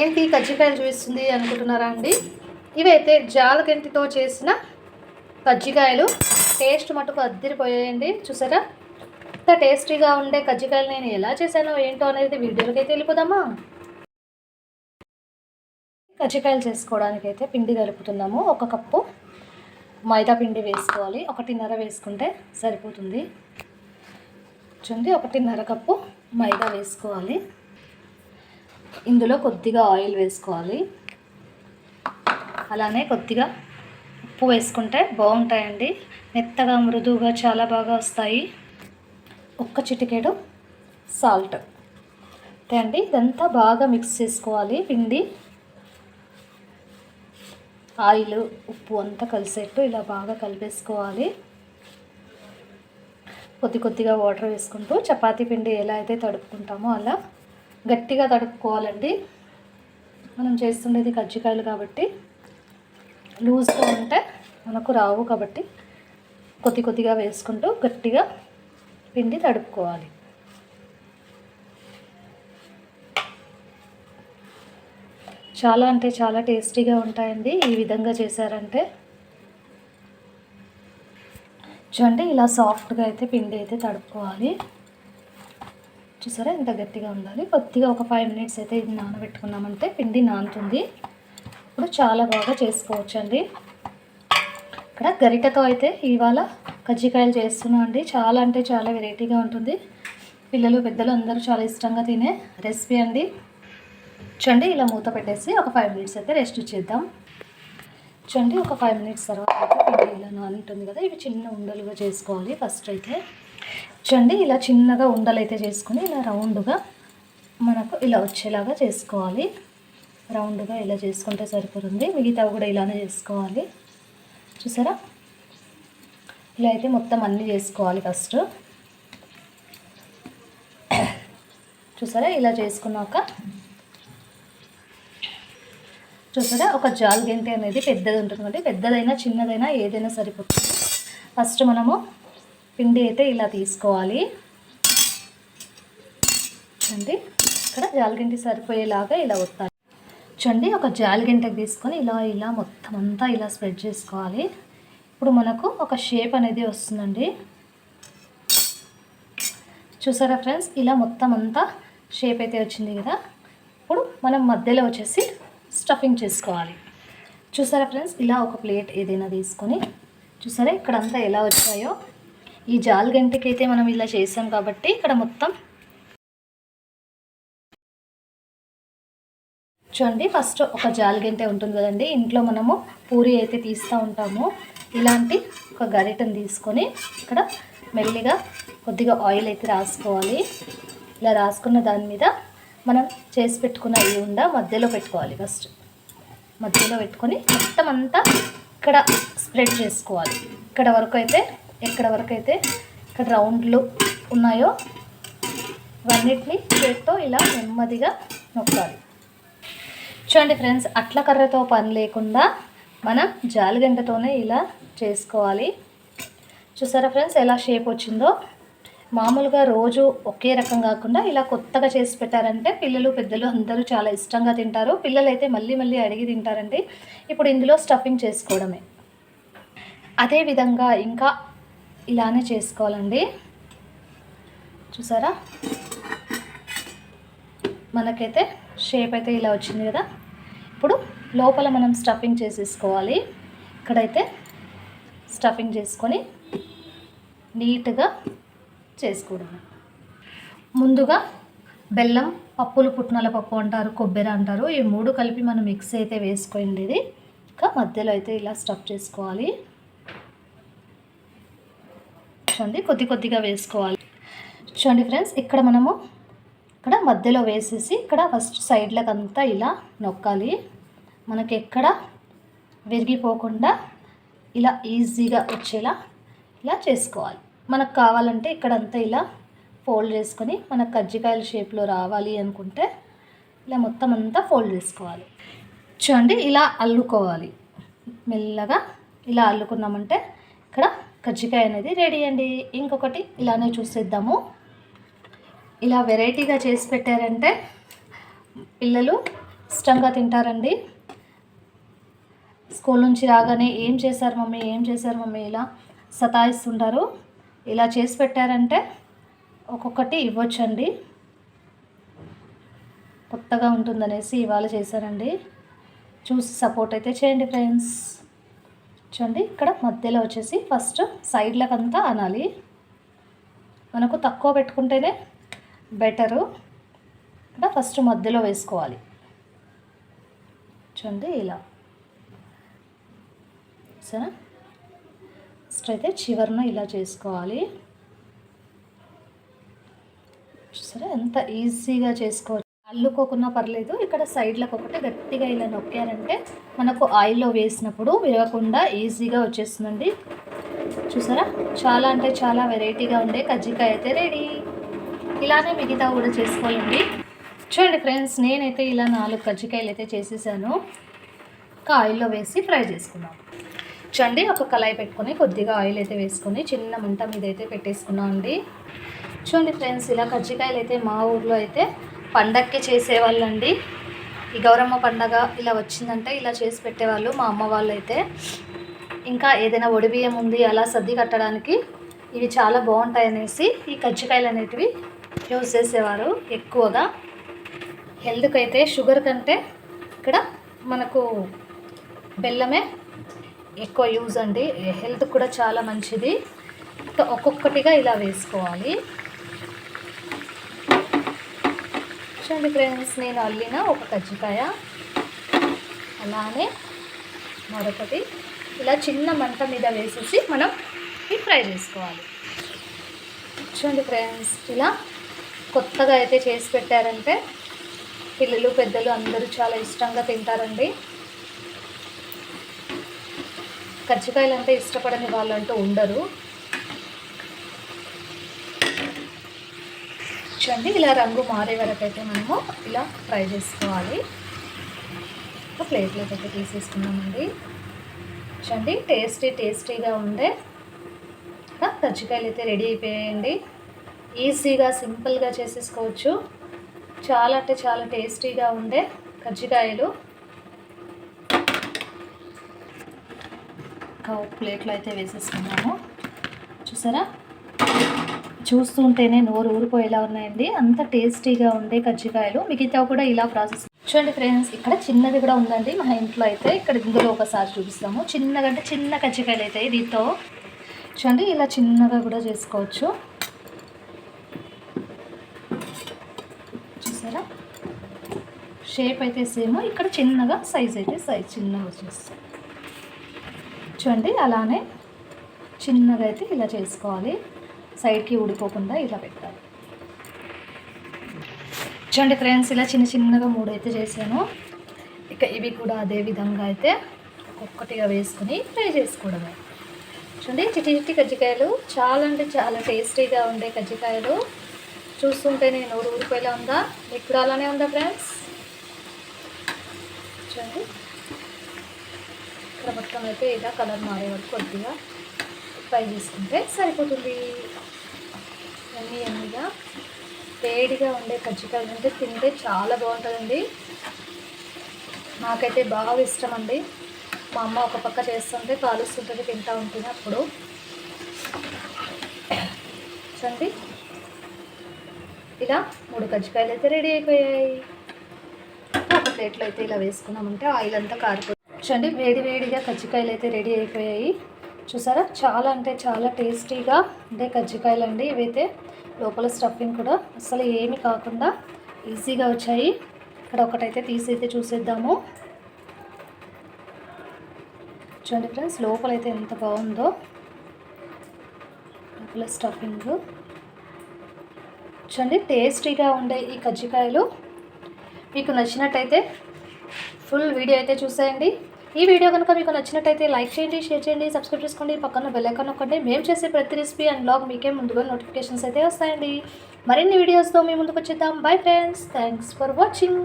ఏంటి కజ్జికాయలు చూపిస్తుంది అనుకుంటున్నారా అండి? ఇవైతే జాలగంటితో చేసిన కజ్జికాయలు. టేస్ట్ మటుకు అద్దరిపోయాయండి చూసారా? ఇంత టేస్టీగా ఉండే కజ్జికాయలు నేను ఎలా చేశానో ఏంటో అనేది వీడియోలోకి అయితే వెళ్ళిపోదామా? కజ్జికాయలు చేసుకోవడానికి అయితే పిండి కలుపుతున్నాము. ఒక కప్పు మైదా పిండి వేసుకోవాలి. ఒకటిన్నర వేసుకుంటే సరిపోతుంది. చూడండి ఒకటిన్నర కప్పు మైదా వేసుకోవాలి. ఇందులో కొద్దిగా ఆయిల్ వేసుకోవాలి. అలానే కొద్దిగా ఉప్పు వేసుకుంటే బాగుంటాయండి. మెత్తగా మృదువుగా చాలా బాగా వస్తాయి. ఒక్క చిటికేడు సాల్ట్. అంతే అండి. ఇదంతా బాగా మిక్స్ చేసుకోవాలి. పిండి ఆయిల్ ఉప్పు అంతా కలిసేట్టు ఇలా బాగా కలిపేసుకోవాలి. కొద్ది కొద్దిగా వాటర్ వేసుకుంటూ చపాతీ పిండి ఎలా అయితే తడుపుకుంటామో అలా గట్టిగా తడుపుకోవాలండి మనం చేస్తుండేది కజ్జికాయలు కాబట్టి. లూజ్గా ఉంటే మనకు రావు కాబట్టి కొద్ది కొద్దిగా వేసుకుంటూ గట్టిగా పిండి తడుపుకోవాలి. చాలా అంటే చాలా టేస్టీగా ఉంటాయండి. ఈ విధంగా చేశారంటే. చూడండి ఇలా సాఫ్ట్గా అయితే పిండి అయితే తడుపుకోవాలి. చూసారా? ఎంత గట్టిగా ఉండాలి? కొద్దిగా ఒక ఫైవ్ మినిట్స్ అయితే ఇది నానబెట్టుకున్నామంటే పిండి నానుతుంది. ఇప్పుడు చాలా బాగా చేసుకోవచ్చు అండి ఇక్కడ గరిటతో అయితే ఇవాళ కజ్జికాయలు చేస్తున్నాం అండి. చాలా అంటే చాలా వెరైటీగా ఉంటుంది. పిల్లలు పెద్దలు అందరూ చాలా ఇష్టంగా తినే రెసిపీ అండి. చూడండి ఇలా మూత పెట్టేసి ఒక ఫైవ్ మినిట్స్ అయితే రెస్ట్ చేద్దాం. చూడండి ఒక ఫైవ్ మినిట్స్ తర్వాత అయితే పిండి ఇలా నానుంటుంది కదా. ఇవి చిన్న ఉండలుగా చేసుకోవాలి ఫస్ట్ అయితే. చూడండి ఇలా చిన్నగా ఉండలు అయితే ఇలా రౌండ్గా మనకు ఇలా వచ్చేలాగా చేసుకోవాలి. రౌండ్గా ఇలా చేసుకుంటే సరిపోతుంది. మిగతా కూడా ఇలానే చేసుకోవాలి. చూసారా? ఇలా అయితే మొత్తం అన్నీ చేసుకోవాలి ఫస్ట్. చూసారా? ఇలా చేసుకున్నాక చూసారా? ఒక జాల్ గెంటి అనేది పెద్దది ఉంటుంది. కాబట్టి పెద్దదైనా చిన్నదైనా ఏదైనా సరిపోతుంది. ఫస్ట్ మనము పిండి అయితే ఇలా తీసుకోవాలి. చూడండి ఇక్కడ జాలిగింటి సరిపోయేలాగా ఇలా వస్తాయి చూడండి ఒక జాలిగంటకి తీసుకొని ఇలా ఇలా మొత్తం అంతా ఇలా స్ప్రెడ్ చేసుకోవాలి. ఇప్పుడు మనకు ఒక షేప్ అనేది వస్తుందండి. చూసారా ఫ్రెండ్స్? ఇలా మొత్తం అంతా షేప్ అయితే వచ్చింది కదా. ఇప్పుడు మనం మధ్యలో వచ్చేసి స్టఫింగ్ చేసుకోవాలి. చూసారా ఫ్రెండ్స్? ఇలా ఒక ప్లేట్ ఏదైనా తీసుకొని చూసారా? ఇక్కడంతా ఎలా వచ్చాయో. ఈ జాల్ గంటకైతే అయితే మనం ఇలా చేసాం కాబట్టి ఇక్కడ మొత్తం చూడండి ఫస్ట్ ఒక జాల్ ఉంటుంది కదండి. ఇంట్లో మనము పూరి అయితే తీస్తూ ఉంటాము. ఇలాంటి ఒక గరిటను తీసుకొని ఇక్కడ మెల్లిగా కొద్దిగా ఆయిల్ అయితే రాసుకోవాలి. ఇలా రాసుకున్న దాని మీద మనం చేసి పెట్టుకున్న ఈ ఉండ మధ్యలో పెట్టుకోవాలి ఫస్ట్ మధ్యలో పెట్టుకొని మొత్తం అంతా ఇక్కడ స్ప్రెడ్ చేసుకోవాలి. ఇక్కడ వరకు అయితే ఎక్కడ వరకు అయితే ఇక్కడ రౌండ్లు ఉన్నాయో ఇవన్నిటిని చేతితో ఇలా నెమ్మదిగా నొక్కాలి. చూడండి ఫ్రెండ్స్ అట్ల కర్రతో పని లేకుండా మనం జాలిగంటతోనే ఇలా చేసుకోవాలి. చూసారా ఫ్రెండ్స్ ఎలా షేప్ వచ్చిందో? మామూలుగా రోజు ఒకే రకం కాకుండా ఇలా కొత్తగా చేసి పెట్టారంటే పిల్లలు పెద్దలు అందరూ చాలా ఇష్టంగా తింటారు. పిల్లలైతే మళ్ళీ మళ్ళీ అడిగి తింటారండి. ఇప్పుడు ఇందులో స్టఫింగ్ చేసుకోవడమే. అదేవిధంగా ఇంకా ఇలానే చేసుకోవాలండి. చూసారా? మనకైతే షేప్ అయితే ఇలా వచ్చింది కదా. ఇప్పుడు లోపల మనం స్టఫింగ్ చేసేసుకోవాలి. ఇక్కడైతే స్టఫింగ్ చేసుకొని నీట్గా చేసుకోవడం ముందుగా బెల్లం పప్పులు పుట్నాల పప్పు అంటారు కొబ్బరి అంటారు ఈ మూడు కలిపి మనం మిక్స్ అయితే వేసుకోండి ఇది. ఇంకా మధ్యలో అయితే ఇలా స్టఫ్ చేసుకోవాలి. చూడండి కొద్ది కొద్దిగా వేసుకోవాలి. చూడండి ఫ్రెండ్స్ ఇక్కడ మనము ఇక్కడ మధ్యలో వేసేసి ఇక్కడ ఫస్ట్ సైడ్లకు అంతా ఇలా నొక్కాలి. మనకి ఎక్కడ విరిగిపోకుండా ఇలా ఈజీగా వచ్చేలా ఇలా చేసుకోవాలి. మనకు కావాలంటే ఇక్కడంతా ఇలా ఫోల్డ్ చేసుకొని మనకు కజ్జికాయల షేప్లో రావాలి అనుకుంటే ఇలా మొత్తం అంతా ఫోల్డ్ చేసుకోవాలి. చూడండి ఇలా అల్లుకోవాలి. మెల్లగా ఇలా అల్లుకున్నామంటే ఇక్కడ కజ్జికాయ అనేది రెడీ అండి. ఇంకొకటి ఇలానే చూసేద్దాము. ఇలా వెరైటీగా చేసి పెట్టారంటే పిల్లలు ఇష్టంగా తింటారండి. స్కూల్ నుంచి రాగానే ఏం చేశారు మమ్మీ ఏం చేశారు మమ్మీ ఇలా సతాయిస్తుంటారు. ఇలా చేసి పెట్టారంటే ఒక్కొక్కటి ఇవ్వచ్చండి. కొత్తగా ఉంటుందనేసి ఇవాళ చేశారండి. చూసి సపోర్ట్ అయితే చేయండి ఫ్రెండ్స్. చూడండి ఇక్కడ మధ్యలో వచ్చేసి ఫస్ట్ సైడ్లకు అంతా అనాలి. మనకు తక్కువ పెట్టుకుంటేనే బెటరు ఇక్కడ ఫస్ట్ మధ్యలో వేసుకోవాలి. చూడండి ఇలా. సరే ఫస్ట్ అయితే చివరిన ఇలా చేసుకోవాలి. సరే ఎంత ఈజీగా చేసుకోవచ్చు. అల్లుకోకున్నా పర్లేదు. ఇక్కడ సైడ్లకు ఒకటి గట్టిగా ఇలా నొక్కారంటే మనకు ఆయిల్లో వేసినప్పుడు విరగకుండా ఈజీగా వచ్చేస్తుందండి. చూసారా? చాలా అంటే చాలా వెరైటీగా ఉండే కజ్జికాయ అయితే రెడీ. ఇలానే మిగతా కూడా చేసుకోవాలండి. చూడండి ఫ్రెండ్స్ నేనైతే ఇలా నాలుగు కజ్జికాయలు అయితే చేసేసాను. ఇంకా ఆయిల్లో వేసి ఫ్రై చేసుకున్నాం చూడండి ఒక కళాయి పెట్టుకొని కొద్దిగా ఆయిల్ అయితే వేసుకొని చిన్న మంట మీద అయితే పెట్టేసుకున్నాం అండి. చూడండి ఫ్రెండ్స్ ఇలా కజ్జికాయలు అయితే మా ఊర్లో అయితే పండక్కి చేసేవాళ్ళండి. ఈ గౌరమ్మ పండగ ఇలా వచ్చిందంటే ఇలా చేసి పెట్టేవాళ్ళు మా అమ్మ వాళ్ళు అయితే ఇంకా ఏదైనా ఒడిబియ్యం ఉంది అలా సర్ది కట్టడానికి ఇవి చాలా బాగుంటాయి అనేసి ఈ కజ్జికాయలు అనేటివి యూజ్ చేసేవారు ఎక్కువగా. హెల్త్కి అయితే షుగర్ కంటే ఇక్కడ మనకు బెల్లమే ఎక్కువ యూజ్ అండి. హెల్త్ కూడా చాలా మంచిది. ఒక్కొక్కటిగా ఇలా వేసుకోవాలి. చూడండి ఫ్రెండ్స్ నేను అల్లిన ఒక కజ్జికాయ అలానే మరొకటి. ఇలా చిన్న మంట మీద వేసేసి మనం ఫ్రై చేసుకోవాలి. చూడండి ఫ్రెండ్స్ ఇలా కొత్తగా అయితే చేసి పెట్టారంటే పిల్లలు పెద్దలు అందరూ చాలా ఇష్టంగా తింటారండి. కజ్జికాయలు అంటే ఇష్టపడని వాళ్ళంటూ ఉండరు. చూడండి ఇలా రంగు మారే వరకు అయితే మనము ఇలా ఫ్రై చేసుకోవాలి. ఒక ప్లేట్లోకి అయితే తీసేసుకున్నామండి చూడండి టేస్టీ టేస్టీగా ఉండే కజ్జికాయలు అయితే రెడీ అయిపోయాయండి. ఈజీగా సింపుల్గా చేసేసుకోవచ్చు. చాలా అంటే చాలా టేస్టీగా ఉండే కజ్జికాయలు. ఒక ప్లేట్లో అయితే వేసేసుకున్నాము చూసారా? చూస్తుంటేనే నోరు ఊరిపోయేలా ఉన్నాయండి. అంత టేస్టీగా ఉండే కజ్జికాయలు. మిగతా కూడా ఇలా ప్రాసెస్ చూడండి ఫ్రెండ్స్ ఇక్కడ చిన్నది కూడా ఉందండి. మా ఇంట్లో అయితే ఇక్కడ ఇందులో ఒకసారి చూపిస్తాము. చిన్నగా అంటే చిన్న కజ్జికాయలు అయితే దీంతో చూడండి ఇలా చిన్నగా కూడా చేసుకోవచ్చు. చూసారా? షేప్ అయితే సేమ్. ఇక్కడ చిన్నగా సైజ్ అయితే సైజ్ చిన్నగా చూస్తాం. చూడండి అలానే చిన్నగా అయితే ఇలా చేసుకోవాలి. సైడ్కి ఊడిపోకుండా ఇలా పెట్టాలి. చూడండి ఫ్రెండ్స్ ఇలా చిన్న చిన్నగా మూడు అయితే చేశాను. ఇక ఇవి కూడా అదే విధంగా అయితే ఒక్కొక్కటిగా వేసుకుని ఫ్రై చేసుకోవడమే. చూడండి చిట్టి చిట్టి కజ్జికాయలు. చాలా అంటే చాలా టేస్టీగా ఉండే కజ్జికాయలు. చూస్తుంటేనే నోరు ఊరిపోయేలా ఉందా? మీకు కూడా అలానే ఉందా ఫ్రెండ్స్? చూడండి. ఇక్కడ మొత్తం అయితే ఇలా కలర్ మారే వరకు కొద్దిగా ఫ్రై చేసుకుంటే సరిపోతుంది. ఎన్ని వేడిగా ఉండే కజ్జికాయలు అంటే తింటే చాలా బాగుంటుందండి. నాకైతే బాగా ఇష్టం అండి మా అమ్మ ఒక పక్క చేస్తుంటే కాలుస్తుంటుంది తింటూ ఉంటుంది అప్పుడు. చూడండి. ఇలా మూడు కజ్జికాయలు అయితే రెడీ అయిపోయాయి. ఒక ప్లేట్లో అయితే ఇలా వేసుకున్నామంటే ఆయిల్ అంతా కారిపోయి చూడండి వేడి వేడిగా కజ్జికాయలు అయితే రెడీ అయిపోయాయి. చూసారా? చాలా అంటే చాలా టేస్టీగా ఉండే కజ్జికాయలు అండి ఇవైతే లోపల స్టఫింగ్ కూడా అసలు ఏమి కాకుండా ఈజీగా వచ్చాయి. ఇక్కడ ఒకటైతే తీసి అయితే చూసేద్దాము. చూడండి ఫ్రెండ్స్ లోపలైతే ఎంత బాగుందో. లోపల స్టఫింగ్. చూడండి టేస్టీగా ఉండే ఈ కజ్జికాయలు. మీకు నచ్చినట్టయితే ఫుల్ వీడియో అయితే చూసేయండి. ఈ వీడియో కనుక మీకు నచ్చినట్టయితే లైక్ చేయండి షేర్ చేయండి సబ్స్క్రైబ్ చేసుకోండి పక్కన బెల్లైకాన్ ఐకాన్ నొక్కండి. మేము చేసే ప్రతి రెసిపీ అండ్ బ్లాగ్ మీకే ముందుగా నోటిఫికేషన్స్ అయితే వస్తాయండి. మరిన్ని వీడియోస్తో మీ ముందుకు వచ్చేద్దాం. Bye friends thanks for watching